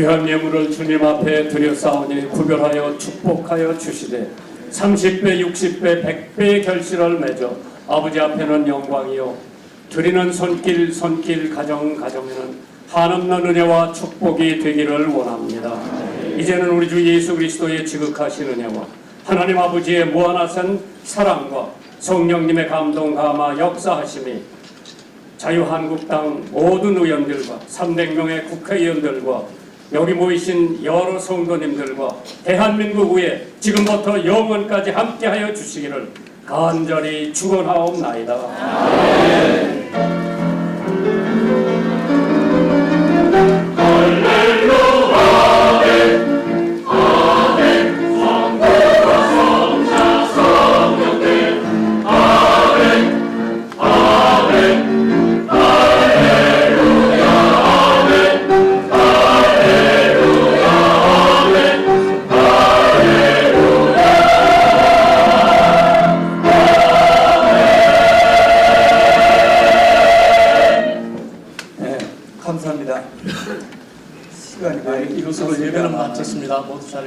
귀한 예물을 주님 앞에 드렸사오니 구별하여 축복하여 주시되 30배, 60배, 100배의 결실을 맺어 아버지 앞에는 영광이요 드리는 손길 손길 가정 가정에는 한없는 은혜와 축복이 되기를 원합니다. 이제는 우리 주 예수 그리스도의 지극하신 은혜와 하나님 아버지의 무한하신 사랑과 성령님의 감동 감화 역사하심이 자유한국당 모든 의원들과 300명의 국회의원들과 여기 모이신 여러 성도님들과 대한민국 위에 지금부터 영원까지 함께하여 주시기를 간절히 축원하옵나이다. 네, 감사합니다. 시간이 많이 이것으로 예배는 마쳤습니다. 모두 잘